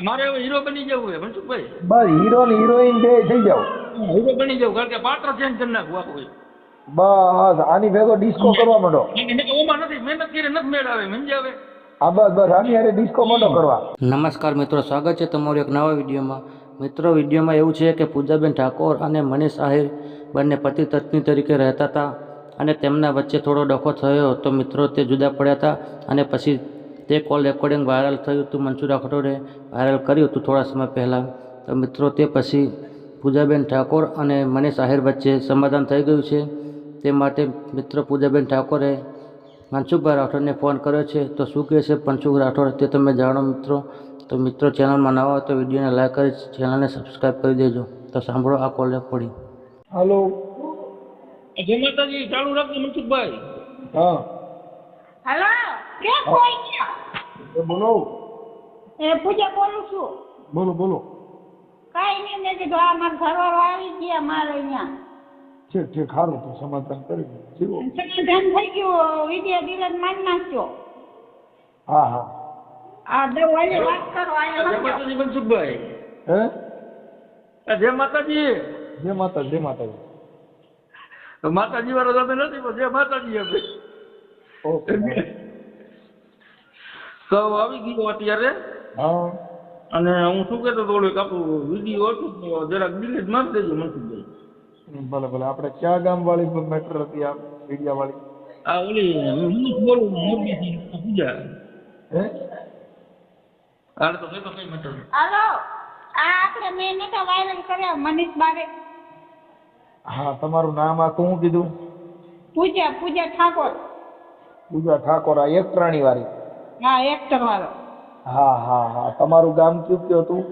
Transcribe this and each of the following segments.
મારે હવે હીરો બની જવું છે મનસુખભાઈ. બસ હીરો ને હિરોઈન બે થઈ જાવ હીરો બની જવું કારણ કે પાત્ર ચેન્જ કરી નાખવું આખું બસ આની ભેગો ડિસ્કો કરવા માંડો. ઓમાં નથી મહેનત કરી નથી મેળવે આવે સમજે આ બસ બસ આની હારે ડિસ્કો માંડો કરવા. નમસ્કાર મિત્રો સ્વાગત છે તમારું એક નવા વિડીયોમાં. મિત્રો વિડીયોમાં એવું છે કે પૂજાબેન ઠાકોર અને મનીષ આહિર બંને પતિ પત્ની તરીકે રહેતા હતા અને તેમના વચ્ચે થોડો ડખો થયો તો મિત્રો તે જુદા પડ્યા હતા અને પછી તે કોલ રેકોર્ડિંગ વાયરલ થયું હતું મનસુરા રાઠોડે વાયરલ કર્યું હતું થોડા સમય પહેલાં. તો મિત્રો તે પછી પૂજાબેન ઠાકોર અને મનીષ આહિર વચ્ચે સમાધાન થઈ ગયું છે. તે માટે મિત્રો પૂજાબેન ઠાકોરે મનસુખભાઈ રાઠોડને ફોન કર્યો છે. તો શું કહે છે મનસુખ રાઠોડ તે તમે જાણો મિત્રો? તો મિત્રો ચેનલમાં નવા હોય તો વિડીયોને લાઈક કરી ચેનલને સબસ્ક્રાઈબ કરી દેજો. તો સાંભળો આ કોલ રેકોર્ડિંગ હલો જય માતાજી ચાલુ રાખજો મનસુખભાઈ. હા. હલો? કેમ કોઈ એ બોલો. એ પૂજા બોલું છું. બોલો બોલો. કાંઈ નહીં મેં કીધું આ મારા ઘરવાળો આવી ગયા મારે અહીંયા. ઠીક ઠીક સારું તો સમાધાન કરી જીવો. સમાધાન થઈ ગયું વિદ્યા દિવસ માન નાખ્યો. હા હા. આ દવાઈ વાત કરો. માતાજી મનસુખભાઈ. હે? આ જય માતાજી. જય માતા જય માતાજી. માતાજી વાળા તમે નથી પણ જય માતાજી અમે. ઓકે. તો આવી ગયો અત્યારે. હા. અને હું શું કહેતો હતો ઓલું એક આપણું વીડિયો હતું તો જરાક ડિલીટ મારી દેજો મનસુખભાઈ. ભલે ભલે. આપણે ચા ગામ વાળી મેટર હતી આ મીડિયા વાળી આ ઓલી હું બોલું મોરબીથી પૂજા. હે? હાલ તો કઈ તો કઈ મેટર હાલો આ આપણે મેં નતા વાયરલ કર્યા મનીષ બારે. હા તમારું નામ આ શું કીધું? પૂજા પૂજા ઠાકોર. પૂજા ઠાકોર આ એક પ્રાણી વાળી. હા એક્ટર વાળો. હા હા હા. તમારું ગામ કયું કયું હતું?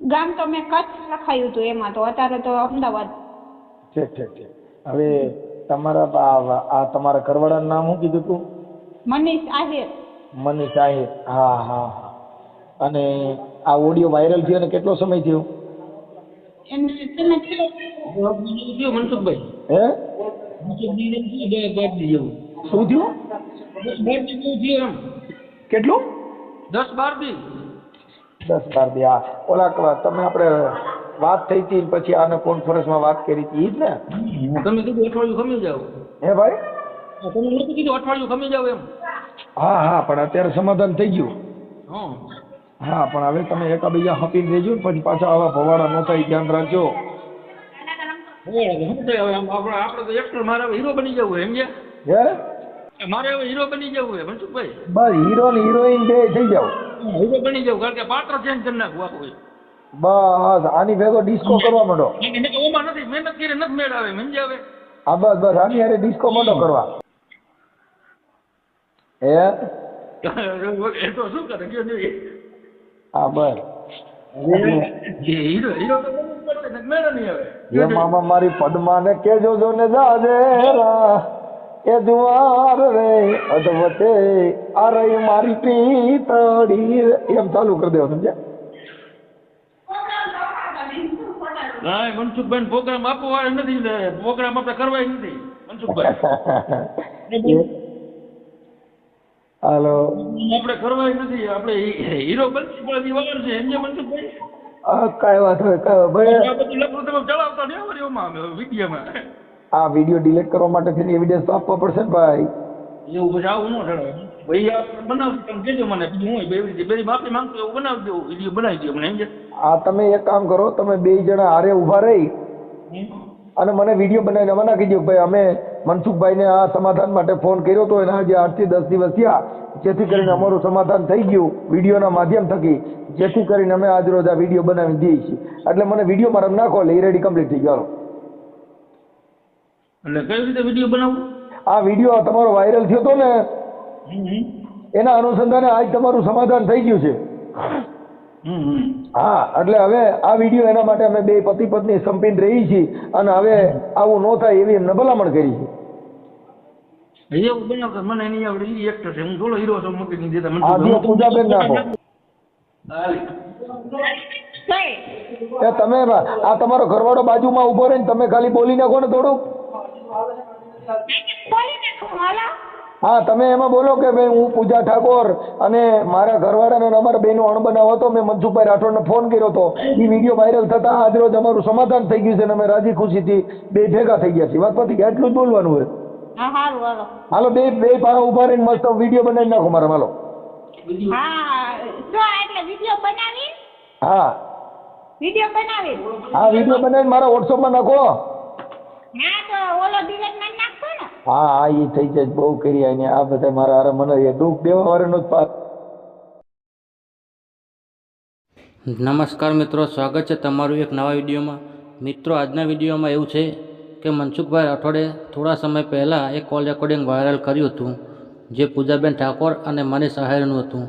ગામ તો મેં કચ્છ લખાયું હતું એમાં તો અત્યારે તો અમદાવાદ. ઠીક ઠીક ઠીક. હવે તમારા આ તમારા ઘરવાળાનું નામ શું કીધું તું? મનીષ આહિર. મનીષ આહિર. હા હા હા. અને આ ઓડિયો વાયરલ થયો ને કેટલો સમય થયો? મનસુખભાઈ હે? મનસુખજી શું થયું? એમ. કેટલું? દસ બાર દી. દસ બાર દી આ ઓલા તમે આપણે વાત થઈ હતી પછી આને કોન્ફરન્સમાં વાત કરી હતી ઈ જ ને? તમે કીધું અઠવાડિયું ખમી જાવ. હે ભાઈ? તમે નતું કીધું અઠવાડિયું ખમી જાવ એમ. હા હા પણ અત્યારે સમાધાન થઈ ગયું. હા. હા પણ હવે તમે એકાબીજા હપીને રહેજો ને પછી પાછા આવા ભવાડા ન થાય ધ્યાન રાખજો. આપણે તો એક્ટર મારા હીરો બની જવું છે સમજ્યા હે મારે હવે હીરો બની જવું છે મનસુખભાઈ. બસ હીરો ને હિરોઈન છે થઈ જાવ હીરો બની જવું કારણ કે પાત્ર ચેન્જ કરી નાખવું આખું બસ આની ભેગો ડિસ્કો કરવા માંડો. ઓમાં નથી મહેનત કરી નથી મેળ આવે હા બસ બસ આની હારે ડિસ્કો માંડો કરવા. હે? એ તો શું કરે કયો નહીં હા બસ. હીરો હીરો તો ને નહીં આવે એ મામા મારી પદ્માને કેજો જો ને જાજેરા. એ જુવાર રે અધવતે આ મારી પીતળી એમ ચાલુ કરી દેવા સમજ્યા? હા મનસુખભાઈ પ્રોગ્રામ આપવા નથી પ્રોગ્રામ આપણે કરવાય નથી મનસુખભાઈ. હાલો. આપણે કરવાય નથી આપણે હીરો બનતી પડતી વાર છે સમજે મનસુખભાઈ? આ કાંઈ વાત હોય કઈ ભાઈ બધું લફડું તમે ચલાવતા વિડીયોમાં. આ વીડિયો ડિલીટ કરવા માટે થઈને એવિડન્સ તો આપવા પડશે ને ભાઈ? એવું પછી આવું ન ચડાવે ભાઈ આ બનાવજો તમે કહેજો મને. બીજું હું બે રીતે બે માફી માંગતો એવું બનાવી દો વીડિયો બનાવી દો મને સમજે આ તમે એક કામ કરો તમે બે જણા હારે ઊભા રહી અને મને વીડિયો બનાવીને મને કહી દો ભાઈ અમે મનસુખભાઈને આ સમાધાન માટે ફોન કર્યો હતો એના આજે આઠથી દસ દિવસ થયા. જેથી કરીને અમારું સમાધાન થઈ ગયું વિડીયોના માધ્યમ થકી. જેથી કરીને અમે આજ રોજ આ વીડિયો બનાવી દઈએ છીએ. એટલે મને વીડિયો મારા નાખો એટલે એ રેડી કમ્પ્લીટ થઈ ગયો. એટલે કઈ રીતે વીડિયો બનાવવો આ વીડિયો તમારો વાયરલ થયો હતો ને એના અનુસંધાને આજ તમારું સમાધાન થઈ ગયું છે. હમ હમ. હા એટલે હવે આ વીડિયો એના માટે અમે બે પતિ પત્ની સંપીને રહી છીએ અને હવે આવું ન થાય એવી એમને ભલામણ કરી છે. એવું બનાવતા મને નહીં આવડે એ એક્ટર છે. હું થોડો હીરો છું મૂકી નહીં દેતા આ પૂજાબેન નાખો. એ તમે આ તમારો ઘરવાળો બાજુમાં ઊભો રહીને તમે ખાલી બોલી નાખો ને થોડુંક. હા તમે એમાં બોલો કે ભાઈ હું પૂજા ઠાકોર અને મારા ઘરવાળાને અને અમારા બેનો અણબનાવ હતો. મેં મનસુખભાઈ રાઠોડને ફોન કર્યો હતો. એ વીડિયો વાયરલ થતા આજ રોજ અમારું સમાધાન થઈ ગયું છે અને અમે રાજી ખુશીથી બે ભેગા થઈ ગયા છીએ. વાત ગઈ એટલું જ બોલવાનું હોય. હાલો. બે બે પાસે ઊભા રહીને મસ્ત વીડિયો બનાવી નાખો મારા હાલો. બનાવી હા. વીડિયો બનાવી હા વીડિયો બનાવીને મારા વોટ્સઅપમાં નાખો. હા તો ઓલો ડિલેટ મારી નાખશો ને? હા હા એ થઈ જાય બહુ કર્યા આઈને આ બધા મારા હારે મને એ દુઃખ દેવા વાળાનો જ પાસ નમસ્કાર મિત્રો સ્વાગત છે તમારું એક નવા વિડીયોમાં. મિત્રો આજના વિડીયોમાં એવું છે કે મનસુખભાઈ રાઠોડે થોડા સમય પહેલાં એક કોલ રેકોર્ડિંગ વાયરલ કર્યું હતું જે પૂજાબેન ઠાકોર અને મનીષ આહિરનું હતું.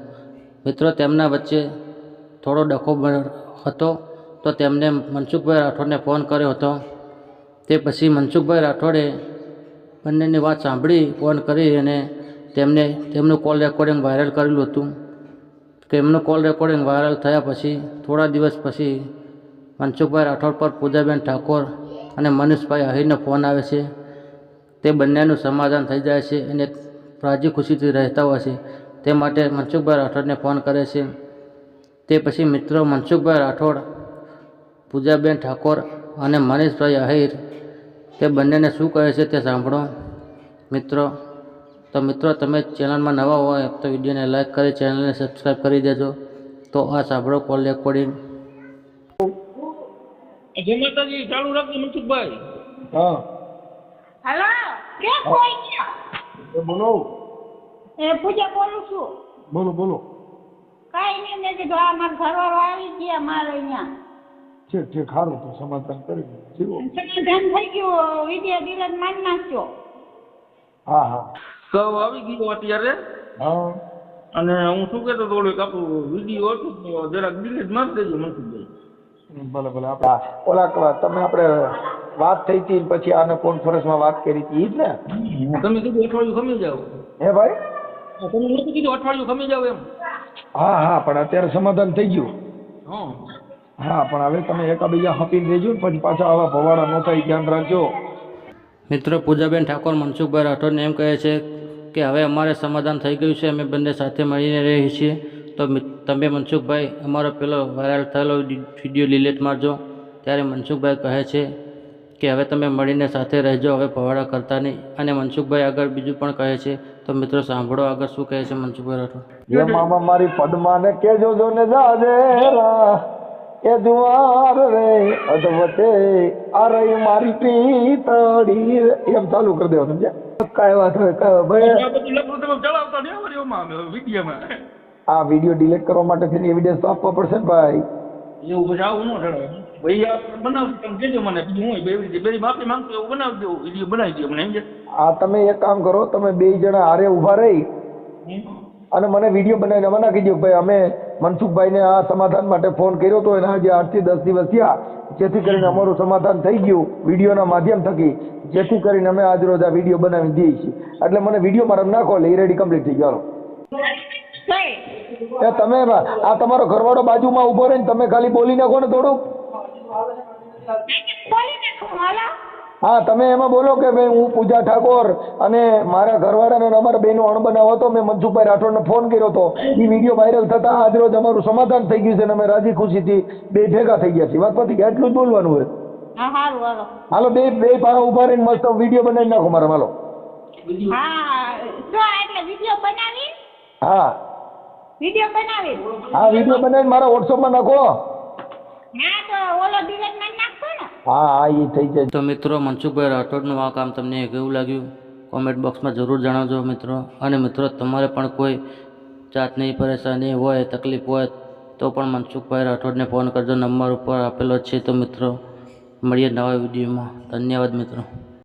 મિત્રો તેમના વચ્ચે થોડો ડખો હતો તો તેમને મનસુખભાઈ રાઠોડને ફોન કર્યો હતો. તે પછી મનસુખભાઈ રાઠોડે બંનેની વાત સાંભળી ફોન કરી અને તેમને, તેમનું કોલ રેકોર્ડિંગ વાયરલ કરેલું હતું. તેમનું કોલ રેકોર્ડિંગ વાયરલ થયા પછી, થોડા દિવસ પછી મનસુખભાઈ રાઠોડ પર પૂજાબેન ઠાકોર અને મનીષભાઈ અહીરનો ફોન આવે છે. તે બંનેનું સમાધાન થઈ જાય છે અને રાજી ખુશીથી રહેતા હોય છે. તે માટે મનસુખભાઈ રાઠોડને ફોન કરે છે. તે પછી મિત્રો મનસુખભાઈ રાઠોડ, પૂજાબેન ઠાકોર અને મનીષભાઈ આહિર તે બંનેને શું કહે છે તે સાંભળો. મિત્રો તો મિત્રો તમે ચેનલમાં નવા હોય તો વિડીયોને લાઈક કરી ચેનલને સબસ્ક્રાઈબ કરી દેજો. તો આ સાંભળો કોલ રેકોર્ડિંગ. જય માતાજી ચાલુ રાખજો મનસુખભાઈ. હા. હલો કે કોઈ એ બોલો. એ પૂજા બોલું છું. બોલો બોલો. કાંઈ નહીં મેં કીધું આ મારા ઘરવાળો આવી ગયા મારે અહીંયા. ઠીક ઠીક સારું તો સમાધાન કરી જીવો. સમાધાન થઈ ગયું વિદ્યા દિવસ માન નાખજો હા હા. સૌ આવી ગયો અત્યારે. હા. અને હું શું કહેતો હતો ઓલું એક આપણું વીડિયો હતું તો જરાક ડિલીટ મારી દેજો મનસુખભાઈ ભલે ભલે આપણે ઓલા તમે આપણે વાત થઈ હતી પછી આને કોન્ફરન્સમાં વાત કરી હતી ઈ જ ને? તમે કીધું અઠવાડિયું ખમી જાવ. હે ભાઈ? તમે નથી કીધું અઠવાડિયું ખમી જાવ એમ. હા હા પણ અત્યારે સમાધાન થઈ ગયું. હા. હા પણ હવે તમે એકાબીજા હપીને રહેજો ને પછી પાછા આવા ભવાડા ન થાય ધ્યાન રાખજો. મિત્રો પૂજાબેન ઠાકોર મનસુખભાઈ રાઠોડને એમ કહે છે કે હવે અમારે સમાધાન થઈ ગયું છે અમે બંને સાથે મળીને રહીએ છીએ. તો તમે મનસુખભાઈ અમારો પેલો વાયરલ થયેલો વીડિયો ડિલીટ મારજો. ત્યારે મનસુખભાઈ કહે છે કે હવે તમે મળીને સાથે રહેજો હવે ભવાડા કરતા નહીં. અને મનસુખભાઈ આગળ બીજું પણ કહે છે. તો મિત્રો સાંભળો આગળ શું કહે છે મનસુખભાઈ રાઠોડ. મારી પદમાને કેજો ને એ જુવાર રે અધવતે અરે મારી પીતળી. એમ ચાલુ કરી દેવાનું સમજ્યા? કાય વાત હોય કાય ભાઈ આ વીડિયો ડિલીટ કરવા માટે થઈને એવિડન્સ તો આપવા પડશે ને ભાઈ. એવું પછી આવું ન ચડાવે. ભાઈ આ બનાવશું તમે કહેજો મને બીજું હું બે રીતે બે માફી માંગતો એવું બનાવી દો વીડિયો બનાવી દો મને આ તમે એક કામ કરો તમે બે જણા હારે ઊભા રહી અને મને વીડિયો બનાવીને મને નાખી દો ભાઈ અમે મનસુખભાઈને આ સમાધાન માટે ફોન કર્યો હતો એના જે આઠથી દસ દિવસ થયા જેથી કરીને અમારું સમાધાન થઈ ગયું વિડીયોના માધ્યમ થકી જેથી કરીને અમે આજ રોજ આ વીડિયો બનાવી દઈએ છીએ. એટલે મને વીડિયો મારા નાખો એટલે એ રેડી કમ્પ્લીટ થઈ ગયો. એ તમે આ તમારો ઘરવાળો બાજુમાં ઊભો રહીને તમે ખાલી બોલી નાખો ને થોડુંક. હા તમે એમાં બોલો કે ભાઈ હું પૂજા ઠાકોર અને મારા ઘરવાળાને અમારા બેનો અણબનાવ હતો મેં મનસુખભાઈ રાઠોડને ફોન કર્યો હતો. એ વીડિયો વાયરલ થતા આજ રોજ અમારું સમાધાન થઈ ગયું છે અને અમે રાજી ખુશીથી બે ભેગા થઈ ગયા છીએ. વાત પછી એટલું જ બોલવાનું હોય. હાલો. બે બે પાસે ઊભા રહીને મસ્ત વીડિયો બનાવી નાખો મારા હાલો. હા એટલે વીડિયો બનાવી? હા. વીડિયો બનાવી? હા વીડિયો બનાવીને મારા વોટ્સઅપમાં નાખો. હા તો ઓલો ડિલેટ મારી નાખશો? ને હા હા એ થઈ જાય તો મિત્રો, મનસુખભાઈ રાઠોડનું આ કામ તમને કેવું લાગ્યું? કોમેન્ટ બોક્સમાં જરૂર જણાવજો મિત્રો. અને મિત્રો, તમારે પણ કોઈ જાતની પરેશાની હોય, તકલીફ હોય, તો પણ મનસુખભાઈ રાઠોડને ફોન કરજો. નંબર ઉપર આપેલો છે. તો મિત્રો, મળીએ નવા વિડીયોમાં. ધન્યવાદ મિત્રો.